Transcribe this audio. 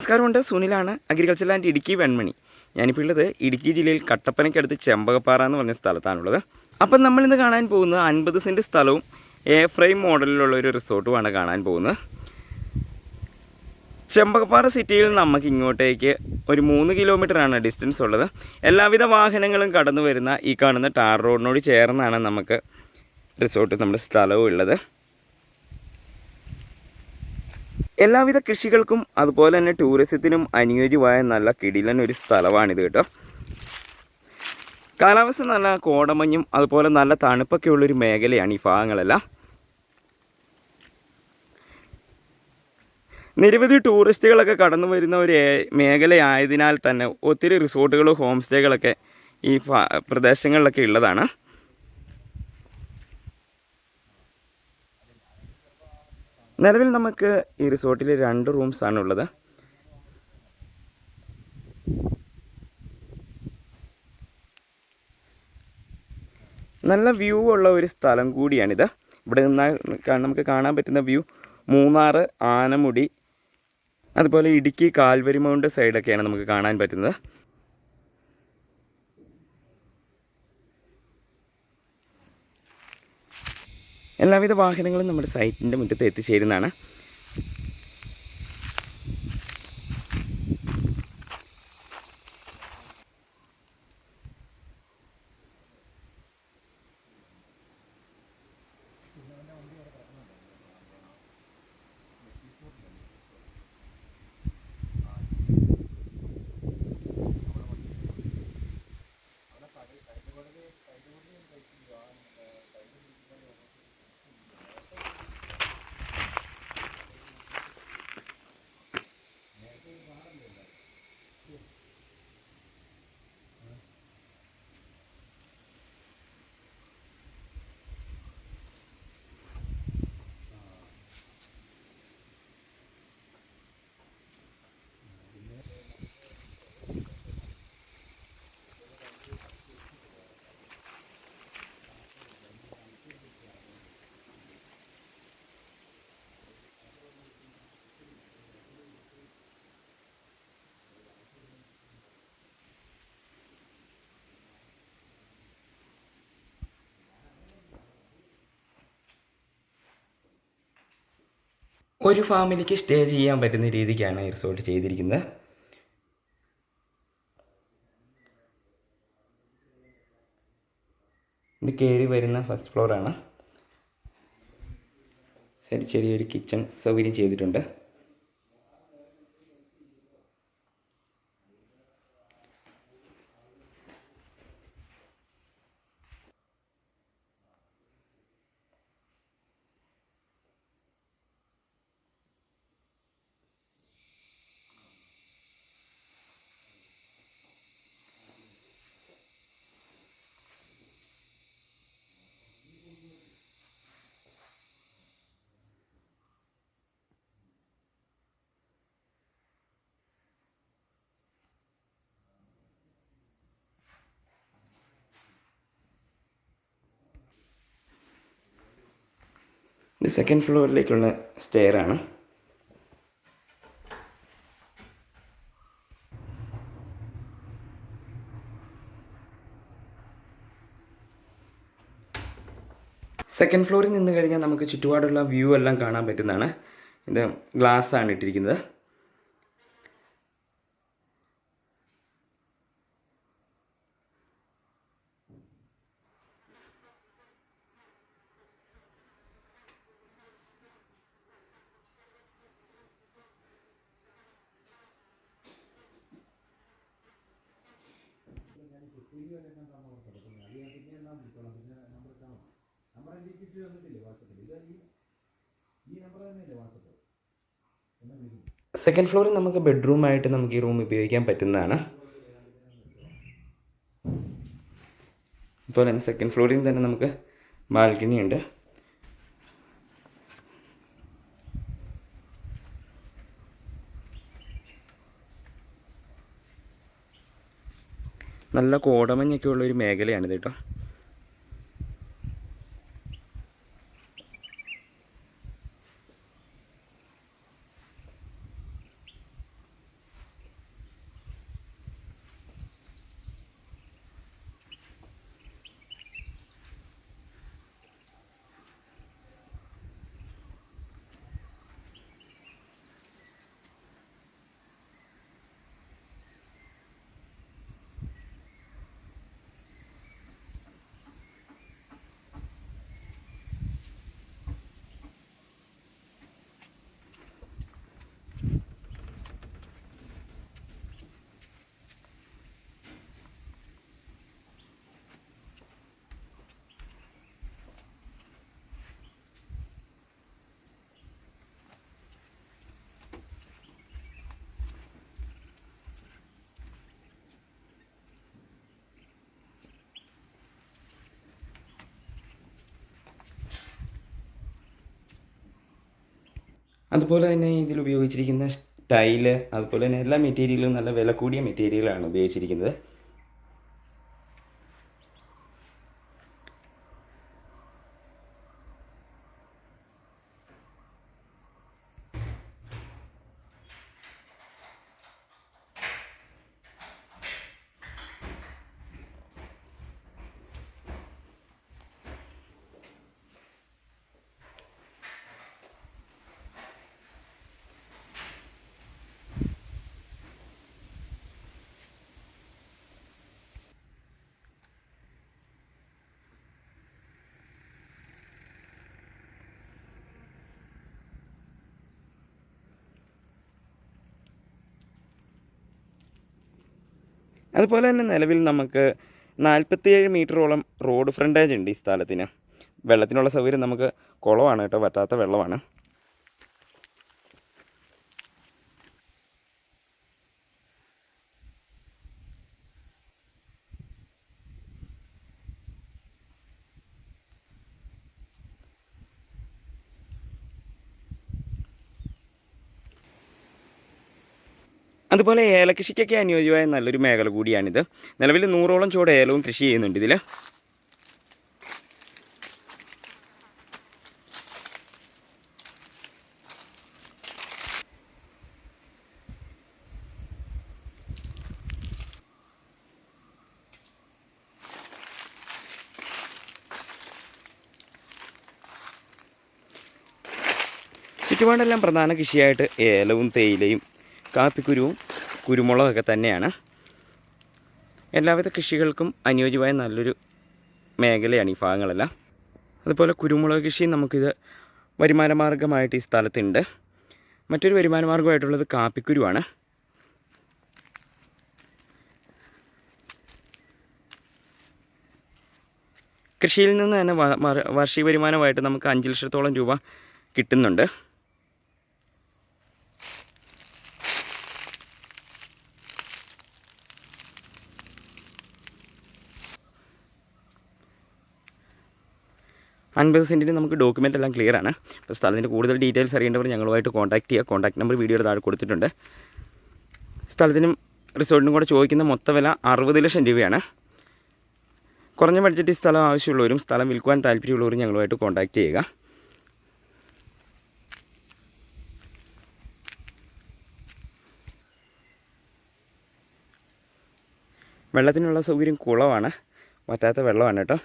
നമസ്കാരമുണ്ട്. സുനിലാണ് agriculture land Idukki Venmani. ഞാനിപ്പോൾ ഉള്ളത് ഇടുക്കി ജില്ലയിൽ കട്ടപ്പനയ്ക്കടുത്ത് ചെമ്പകപ്പാറ എന്ന് പറഞ്ഞ സ്ഥലത്താണുള്ളത്. അപ്പം നമ്മളിന്ന് കാണാൻ പോകുന്നത് അൻപത് സെന്റ് സ്ഥലവും എ ഫ്രെയിം മോഡലിലുള്ള ഒരു റിസോർട്ടുമാണ് കാണാൻ പോകുന്നത്. ചെമ്പകപ്പാറ സിറ്റിയിൽ നമുക്ക് ഇങ്ങോട്ടേക്ക് ഒരു മൂന്ന് കിലോമീറ്ററാണ് ഡിസ്റ്റൻസ് ഉള്ളത്. എല്ലാവിധ വാഹനങ്ങളും കടന്നു വരുന്ന ഈ കാണുന്ന ടാർ റോഡിനോട് ചേർന്നാണ് നമുക്ക് റിസോർട്ട് നമ്മുടെ സ്ഥലവും ഉള്ളത്. എല്ലാവിധ കൃഷികൾക്കും അതുപോലെ തന്നെ ടൂറിസത്തിനും അനുയോജ്യമായ നല്ല കിടിലൻ ഒരു സ്ഥലമാണിത് കേട്ടോ. കാലാവസ്ഥ നല്ല കോടമഞ്ഞും അതുപോലെ നല്ല തണുപ്പൊക്കെ ഉള്ളൊരു മേഖലയാണ് ഈ ഭാഗങ്ങളെല്ലാം. നിരവധി ടൂറിസ്റ്റുകളൊക്കെ കടന്നു വരുന്ന ഒരു മേഖലയായതിനാൽ തന്നെ ഒത്തിരി റിസോർട്ടുകളും ഹോം സ്റ്റേകളൊക്കെ ഈ പ്രദേശങ്ങളിലൊക്കെ ഉള്ളതാണ്. നിലവിൽ നമുക്ക് ഈ റിസോർട്ടിൽ രണ്ട് റൂംസ് ആണ് ഉള്ളത് നല്ല വ്യൂ ഉള്ള ഒരു സ്ഥലം കൂടിയാണിത്. ഇവിടെ നിന്നാൽ നമുക്ക് കാണാൻ പറ്റുന്ന വ്യൂ മൂന്നാർ ആനമുടി അതുപോലെ ഇടുക്കി കാൽവരി മൗണ്ട് സൈഡൊക്കെയാണ് നമുക്ക് കാണാൻ പറ്റുന്നത്. എല്ലാവിധ വാഹനങ്ങളും നമ്മുടെ സൈറ്റിന്റെ മുറ്റത്ത് എത്തിച്ചേരുന്നതാണ്. ഒരു ഫാമിലിക്ക് സ്റ്റേ ചെയ്യാൻ പറ്റുന്ന രീതിക്കാണ് ഈ റിസോർട്ട് ചെയ്തിരിക്കുന്നത്. ഇത് കയറി വരുന്ന ഫസ്റ്റ് ഫ്ലോറാണ്. ചെറിയൊരു കിച്ചൺ സൗകര്യം ചെയ്തിട്ടുണ്ട്. ഇത് സെക്കൻഡ് ഫ്ലോറിലേക്കുള്ള സ്റ്റെയർ ആണ്. സെക്കൻഡ് ഫ്ലോറിൽ നിന്ന് കഴിഞ്ഞാൽ നമുക്ക് ചുറ്റുപാടുള്ള വ്യൂ എല്ലാം കാണാൻ പറ്റുന്നതാണ്. ഇത് ഗ്ലാസ് ആണ് ഇട്ടിരിക്കുന്നത്. സെക്കൻഡ് ഫ്ലോറിൽ നമുക്ക് ബെഡ്റൂമായിട്ട് നമുക്ക് ഈ റൂം ഉപയോഗിക്കാൻ പറ്റുന്നതാണ്. അതുപോലെ തന്നെ സെക്കൻഡ് ഫ്ലോറിൽ തന്നെ നമുക്ക് ബാൽക്കണി ഉണ്ട്. നല്ല കോടമഞ്ഞൊക്കെ ഉള്ളൊരു മേഖലയാണിത് കേട്ടോ. അതുപോലെ തന്നെ ഇതിൽ ഉപയോഗിച്ചിരിക്കുന്ന സ്റ്റൈൽ അതുപോലെ തന്നെ എല്ലാ മെറ്റീരിയലും നല്ല വില കൂടിയ മെറ്റീരിയലാണ് ഉപയോഗിച്ചിരിക്കുന്നത്. അതുപോലെ തന്നെ നിലവിൽ നമുക്ക് നാൽപ്പത്തിയേഴ് മീറ്ററോളം റോഡ് ഫ്രണ്ടേജ് ഉണ്ട് ഈ സ്ഥലത്തിന്. വെള്ളത്തിനുള്ള സൗകര്യം നമുക്ക് കുളമാണ് കേട്ടോ പറ്റാത്ത വെള്ളമാണ്. അതുപോലെ ഏലകൃഷിക്കൊക്കെ അനുയോജ്യമായ നല്ലൊരു മേഖല കൂടിയാണിത്. നിലവിൽ നൂറോളം ചുവട് ഏലവും കൃഷി ചെയ്യുന്നുണ്ട് ഇതിൽ ചുറ്റുപാടെല്ലാം പ്രധാന കൃഷിയായിട്ട് ഏലവും തേയിലയും കാപ്പിക്കുരുവും കുരുമുളകൊക്കെ തന്നെയാണ്. എല്ലാവിധ കൃഷികൾക്കും അനുയോജ്യമായ നല്ലൊരു മേഖലയാണ് ഈ ഭാഗങ്ങളെല്ലാം. അതുപോലെ കുരുമുളക് കൃഷി നമുക്കിത് വരുമാന മാർഗമായിട്ട് ഈ സ്ഥലത്തുണ്ട്. മറ്റൊരു വരുമാന മാർഗമായിട്ടുള്ളത് കാപ്പിക്കുരുവാണ്. കൃഷിയിൽ നിന്ന് തന്നെ വാർഷിക വരുമാനമായിട്ട് നമുക്ക് അഞ്ച് ലക്ഷത്തോളം രൂപ കിട്ടുന്നുണ്ട്. അൻപത് സെന്റിന് നമുക്ക് ഡോക്യുമെന്റ് എല്ലാം ക്ലിയർ ആണ്. അപ്പോൾ സ്ഥലത്തിന്റെ കൂടുതൽ ഡീറ്റെയിൽസ് അറിയേണ്ടവർ ഞങ്ങളുമായിട്ട് കോൺടാക്ട് ചെയ്യുക. കോൺടാക്ട് നമ്പർ വീഡിയോയുടെ താഴെ കൊടുത്തിട്ടുണ്ട്. സ്ഥലത്തിനും റിസോർട്ടിനും കൂടെ ചോദിക്കുന്ന മൊത്ത വില അറുപത് ലക്ഷം രൂപയാണ്. കുറഞ്ഞ ബഡ്ജറ്റിൽ സ്ഥലം ആവശ്യമുള്ളവരും സ്ഥലം വിൽക്കുവാൻ താല്പര്യമുള്ളവരും ഞങ്ങളുമായിട്ട് കോൺടാക്ട് ചെയ്യുക. വെള്ളത്തിനുള്ള സൗകര്യം കുളമാണ് വറ്റാത്ത വെള്ളമാണ് കേട്ടോ.